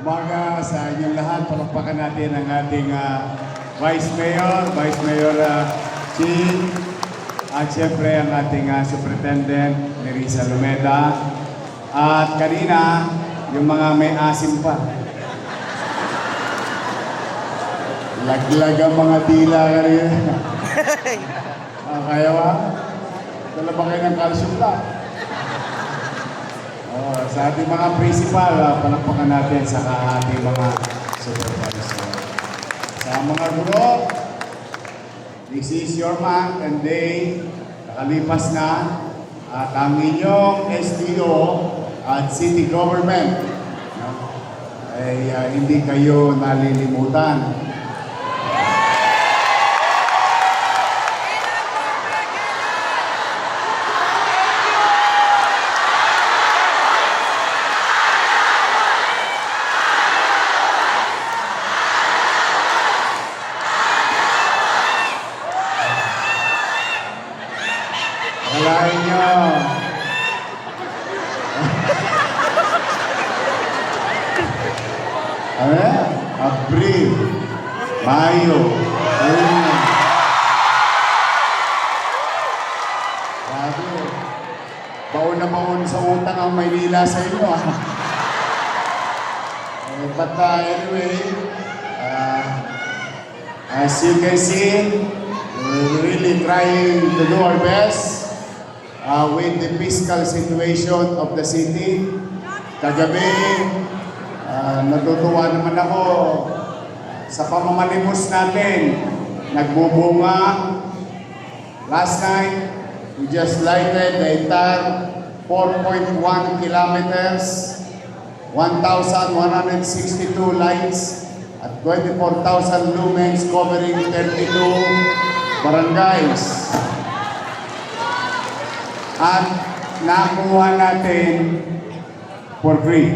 Umaga sa inyong lahat. Palakpakan natin ang ating ah, Vice Mayor, Vice Mayor uh, Chin, at siyempre ang ating ah, Superintendent, Nerissa Lumeda. At kanina, yung mga may asim pa. Laglag ang mga dila kanina. Ah, kaya ba? Dala ba kayo ng calcium lang? Oh, sa ating mga principal, uh, palakpakan natin sa ating mga supervisor. Sa mga guro, this is your month and day. Nakalipas na at ang inyong SDO at city government no, ay uh, hindi kayo nalilimutan. Maynila sa inyo. Eh, But uh, anyway, uh, as you can see, we're really trying to do our best uh, with the fiscal situation of the city. Kagabi, uh, natutuwa naman ako sa pamamalimos natin. Nagbubunga. Last night, we just lighted the entire 4.1 kilometers, 1,162 lights, at 24,000 lumens covering 32 barangays. At nakuha natin for free.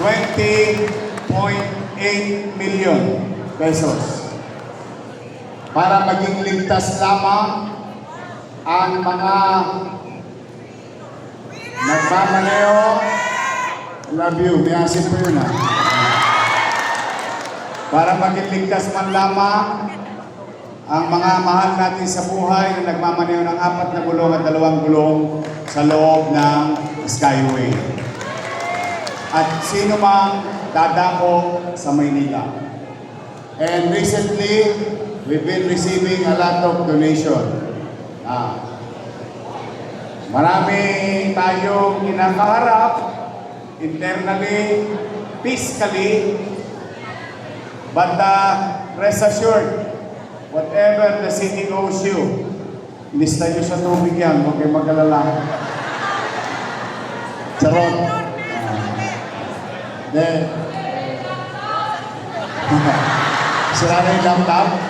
20.8 million pesos para maging ligtas lamang ang mga nagmamaneho. Love you, may asin po yun ah. Para maging ligtas man lamang ang mga mahal natin sa buhay na nagmamaneho ng apat na gulong at dalawang gulong sa loob ng Skyway. At sino mang dadako sa Maynila. And recently, we've been receiving a lot of donation. Ah, marami tayong kinakaharap internally, fiscally, but uh, rest assured, whatever the city owes you, lista nyo sa tubig yan, huwag kayong mag-alala. Charot. Then, sira na yung laptop.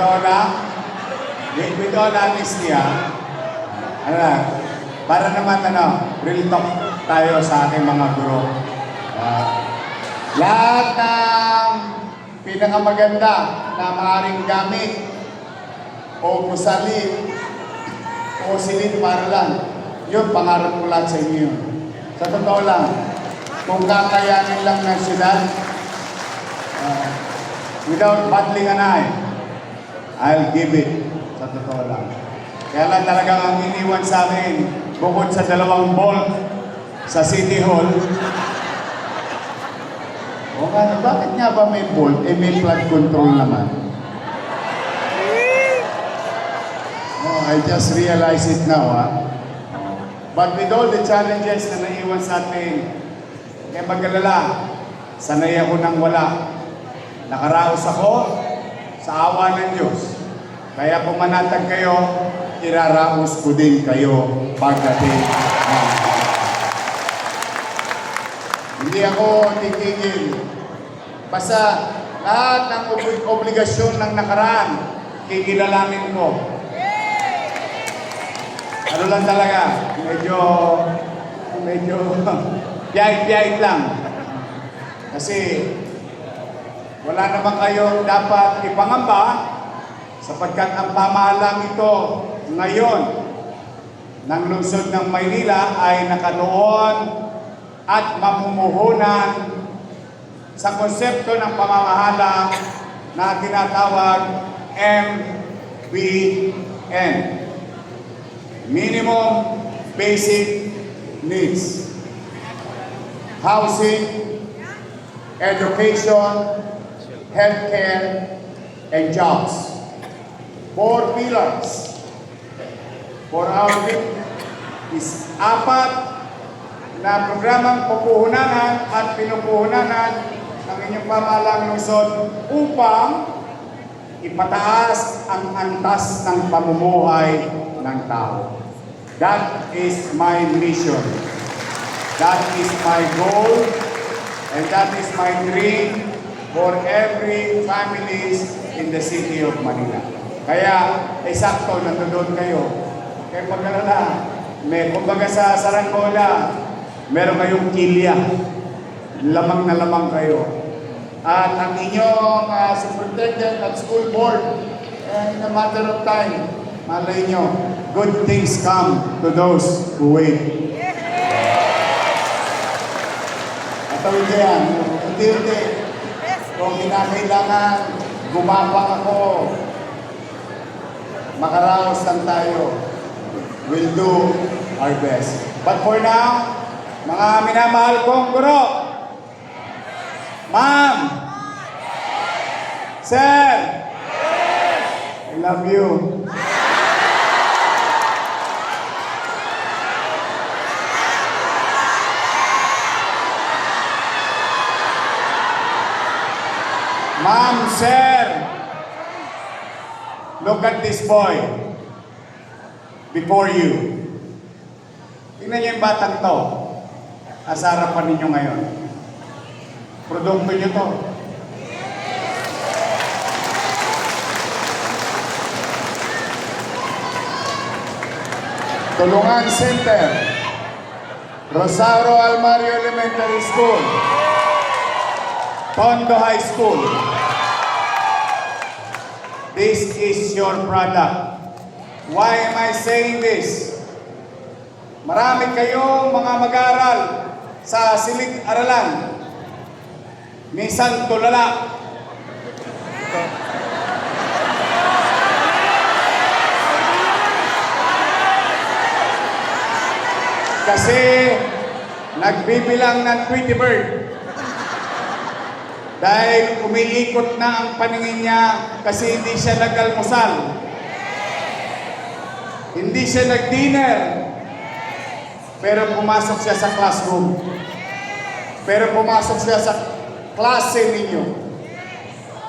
Sa totoo na, with, with all ano na, para naman ano, real talk tayo sa ating mga guro. Ah, lahat ng pinakamaganda na maaaring gamit o kusalin o silid para lang, yun, pangarap ko lahat sa inyo. Sa totoo lang, kung kakayanin lang ng siyudad, ah, without battling an eye, I'll give it sa totoo lang. Kaya lang talagang ang iniwan sa amin, bukod sa dalawang bolt sa City Hall, o nga, bakit nga ba may bolt? Eh, may flood control naman. Oh, I just realized it now, ah. But with all the challenges na naiwan sa atin, kaya mag-alala, sanay ako nang wala. Nakaraos ako sa awa ng Diyos. Kaya pumanatag kayo, iraraos ko din kayo pagdating ng Hindi ako titigil. Basta lahat ng ob- obligasyon ng nakaraan, kikilalanin ko. Ano lang talaga, medyo, medyo piyait-piyait lang. Kasi wala naman kayo dapat ipangamba sapagkat ang pamahalang ito ngayon ng lungsod ng Maynila ay nakatuon at mamumuhunan sa konsepto ng pamamahala na tinatawag MBN. Minimum Basic Needs. Housing, education, healthcare, and jobs. Four pillars for our is apat na programang pupuhunanan at pinupuhunanan ng inyong pamahalang lungsod upang ipataas ang antas ng pamumuhay ng tao. That is my mission. That is my goal and that is my dream for every families in the city of Manila. Kaya, eksakto, nandun kayo. Kaya pag ano na, may, kumbaga sa Saranggola, meron kayong kilya. Lamang na lamang kayo. At ang inyong ah, superintendent at school board, eh, in a matter of time, malay nyo, good things come to those who wait. Tawid ko yan, unti-unti, kung kinakailangan, gumapang ako, makaraos lang tayo. We'll do our best. But for now, mga minamahal kong guro, Ma'am, Sir, I love you. Ma'am, sir, look at this boy before you. Tingnan niyo yung batang to. Asa harapan ninyo ngayon. Produkto niyo to. Tulungan Center, Rosario Almario Elementary School, Tondo High School. This is your product. Why am I saying this? Marami kayong mga mag-aaral sa silig aralan. Minsan tulala. Kasi nagbibilang ng Tweety Bird. Dahil umiikot na ang paningin niya kasi hindi siya nag-almusal. Hindi siya nag-dinner. Pero pumasok siya sa classroom. Pero pumasok siya sa klase ninyo.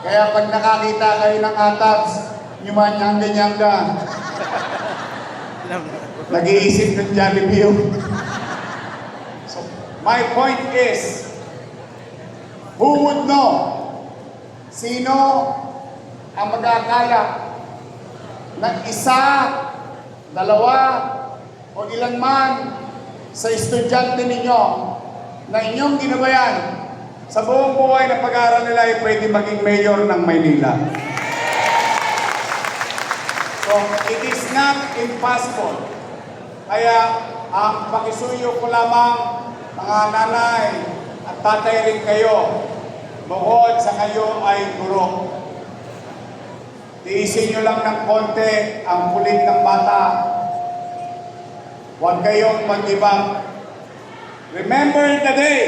Kaya pag nakakita kayo ng atabs, nyumanyanga-nyanga, nag-iisip ng Jollibee. So, my point is, who would sino ang mag-aakala ng isa, dalawa, o ilan man sa estudyante ninyo na inyong ginabayan sa buong buhay na pag-aaral nila ay pwede maging mayor ng Maynila. So, it is not impossible. Kaya, ang pakisuyo ko lamang, mga nanay at tatay rin kayo, kayo ay guro. Tiisin nyo lang ng konti ang kulit ng bata. Huwag kayong mag-ibang. Remember the day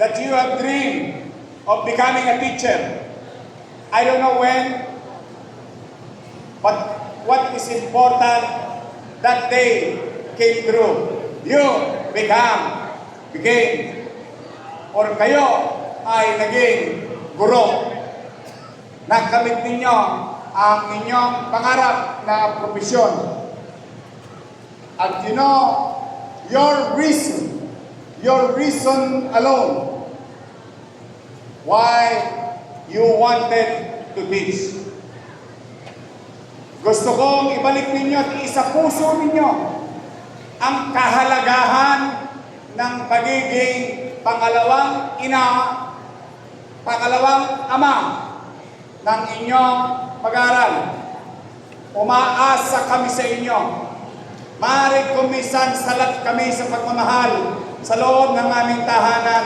that you have dreamed of becoming a teacher. I don't know when, but what is important that day came true. You become, became, or kayo ay naging guro. Nakamit ninyo ang inyong pangarap na profesyon. At you know, your reason, your reason alone, why you wanted to teach. Gusto kong ibalik ninyo at isa puso ninyo ang kahalagahan ng pagiging pangalawang ina, pangalawang ama ng inyong pag-aaral. Umaasa kami sa inyo. Maaari kumisan salat kami sa pagmamahal sa loob ng aming tahanan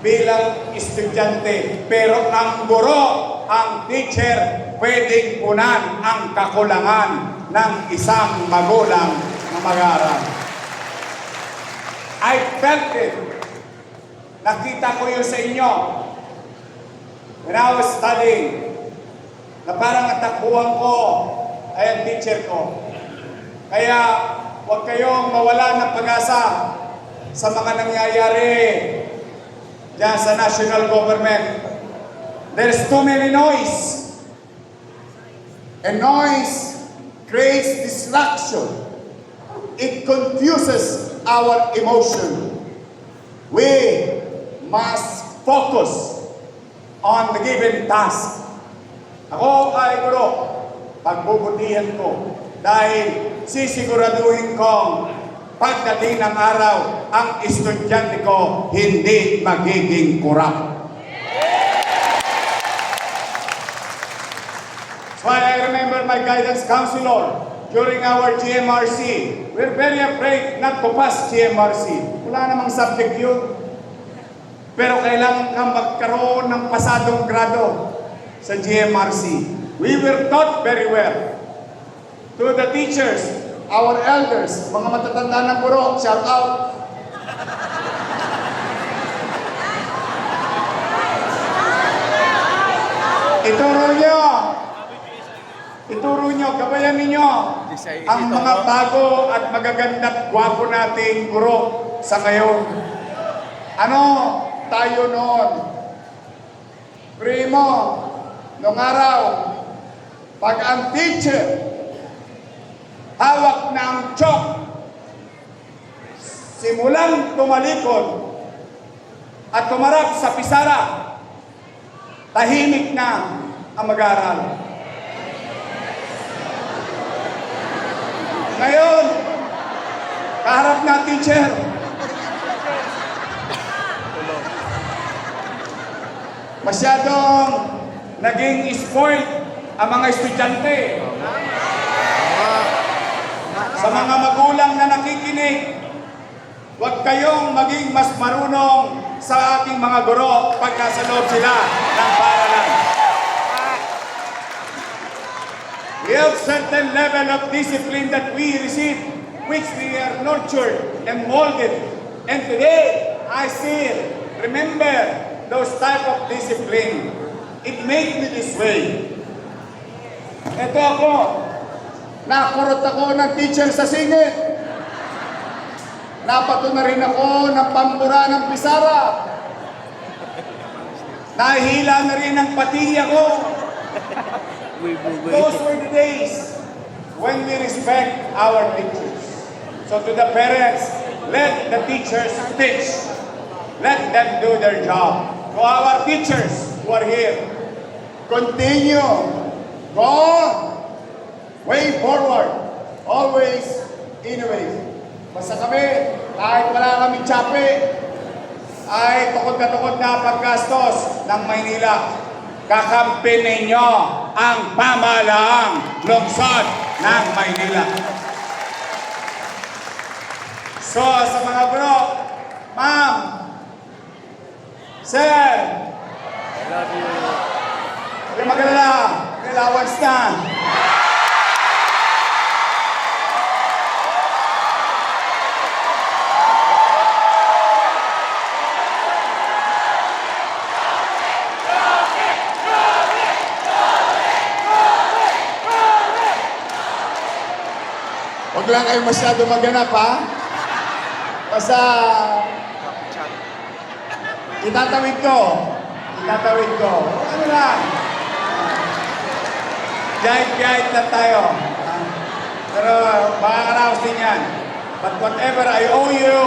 bilang estudyante. Pero ang guro, ang teacher, pwedeng punan ang kakulangan ng isang magulang na mag-aaral. I felt it. Nakita ko yun sa inyo. When I was studying, na parang natakbuhan ko ay ang teacher ko. Kaya huwag kayong mawala ng pag-asa sa mga nangyayari dyan sa national government. There's too many noise. And noise creates distraction. It confuses our emotion. We must Focus on the given task. Ako ay guro, pagbubutihan ko dahil sisiguraduhin kong pagdating ng araw, ang estudyante ko hindi magiging kurap. Why I remember my guidance counselor during our GMRC. We're very afraid not to pass GMRC. Wala namang subject yun. Pero kailangan kang magkaroon ng pasadong grado sa GMRC. We were taught very well. To the teachers, our elders, mga matatanda ng guro, shout out. ituro nyo, ituro nyo, gabayan ninyo ang mga bago at magaganda at gwapo nating guro sa ngayon. Ano tayo noon? Primo, nung araw, pag ang teacher hawak na ang chalk, simulang tumalikod at tumarap sa pisara, tahimik na ang mag-aaral. Ngayon, kaharap na teacher, masyadong naging spoiled ang mga estudyante. Sa mga magulang na nakikinig, huwag kayong maging mas marunong sa ating mga guro pag nasa loob sila ng paaralan. We have certain level of discipline that we receive, which we are nurtured and molded. And today, I still remember those type of discipline. It made me this way. Ito ako, Nakurot ako ng teacher sa singit. Napato na rin ako ng pambura ng pisara. nahihila na rin ang patilya ko. Those were the days when we respect our teachers. So to the parents, let the teachers teach. Let them do their job. To our teachers who are here, Continue. Go. Way forward. Always innovate. Basta kami, kahit wala kami tsape, ay tukod na tukod na paggastos ng Maynila. Kakampi ninyo ang pamalaang lungsod ng Maynila. So, sa mga bro, ma'am, sir, Love you. Huwag magalala, may allowance na. Huwag lang kayo masyado maganap, ha? Basta, itatawid ko. Itatawid ko. Ano lang? Gayet-gayet na tayo. Pero makakaraos din yan. But whatever I owe you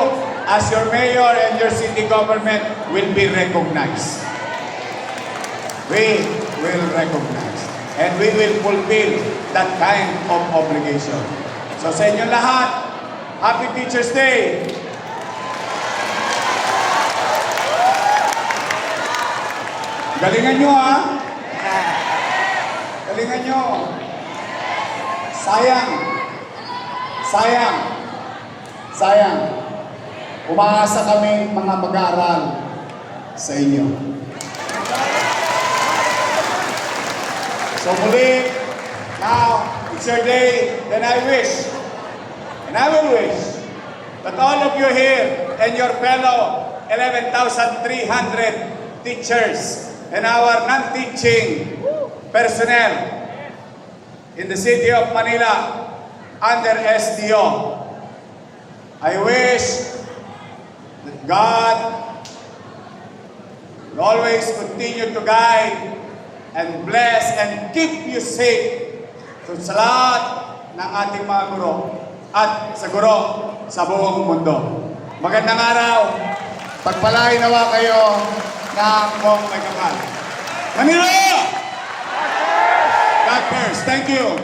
as your mayor and your city government will be recognized. We will recognize. And we will fulfill that kind of obligation. So sa inyo lahat, Happy Teacher's Day! Galingan nyo ha. Galingan nyo. Sayang. Sayang. Sayang. Umaasa kami mga mag-aaral sa inyo. So muli, now, it's your day, then I wish, and I will wish, that all of you here and your fellow 11,300 teachers and our non-teaching personnel in the city of Manila under SDO. I wish that God will always continue to guide and bless and keep you safe so sa lahat ng ating mga guro at sa guro sa buong mundo. Magandang araw. Pagpalain nawa kayo ng buong may kapal. Manila! God first. Thank you.